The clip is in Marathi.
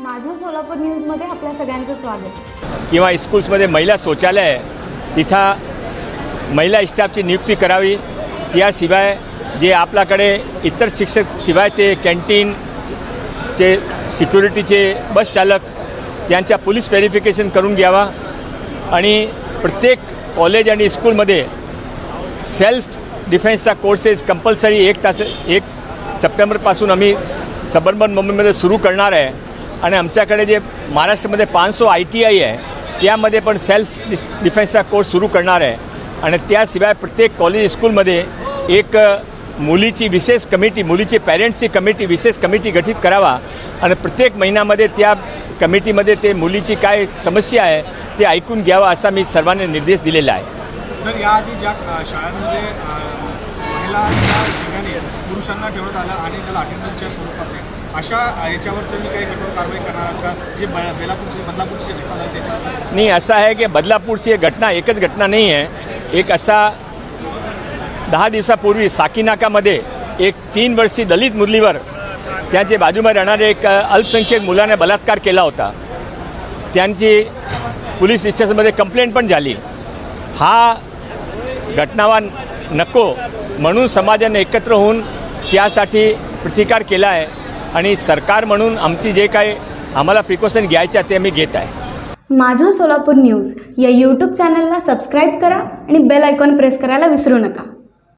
सोलापूर न्यूजमध्ये आपल्या सगळ्यांचं स्वागत. किंवा स्कूल्समध्ये महिला शौचालय आहे तिथं महिला स्टाफची नियुक्ती करावी. याशिवाय जे आपल्याकडे इतर शिक्षक शिवाय ते कॅन्टीनचे सिक्युरिटीचे बस चालक त्यांच्या पोलीस व्हेरिफिकेशन करून घ्यावा. आणि प्रत्येक कॉलेज आणि स्कूलमध्ये सेल्फ डिफेन्सचा कोर्सेस कंपल्सरी एक तास एक सप्टेंबरपासून आम्ही सबर्बन मुंबईमध्ये सुरू करणार आहे. आणि आमच्याकडे जे महाराष्ट्रामध्ये पाचशे आय टी आय आहे त्यामध्ये पण सेल्फ डिफेन्सचा कोर्स सुरू करणार आहे. आणि त्याशिवाय प्रत्येक कॉलेज स्कूलमध्ये एक मुलीची विशेष कमिटी मुलीची पॅरेंट्सची कमिटी विशेष कमिटी गठीत करावा. आणि प्रत्येक महिन्यामध्ये त्या कमिटीमध्ये ते मुलीची काय समस्या आहे ते ऐकून घ्यावा असा मी सर्वांना निर्देश दिलेला आहे. सर याआधी ज्या शाळांमध्ये महिला पुरुषांना ठेवत आलं आणि त्याला अटेंडन्सच्या स्वरूपात अशा याच्यावर तुम्ही काही कठोर कारवाई करणार का? जे बेलापूरची बदलापूरची घटना झाली नाही असं आहे की बदलापूरची एक घटना एकच घटना नाही आहे. एक असा दहा दिवसापूर्वी साकीनाकामध्ये एक तीन वर्षी दलित मुरलीवर त्यांच्या बाजूमध्ये राहणारे एक अल्पसंख्यक मुलाने बलात्कार केला होता. त्यांची पोलीस स्टेशनमध्ये कंप्लेंट पण झाली. हा घटनावा नको म्हणून समाजाने एकत्र होऊन त्यासाठी प्रतिकार केला आहे आणि सरकार म्हणून आमची जे काही आम्हाला प्रिकॉशन घ्यायच्या ते आम्ही घेत आहे. माझं सोलापूर न्यूज या यूट्यूब चॅनलला सबस्क्राईब करा आणि बेल आयकॉन प्रेस करायला विसरू नका.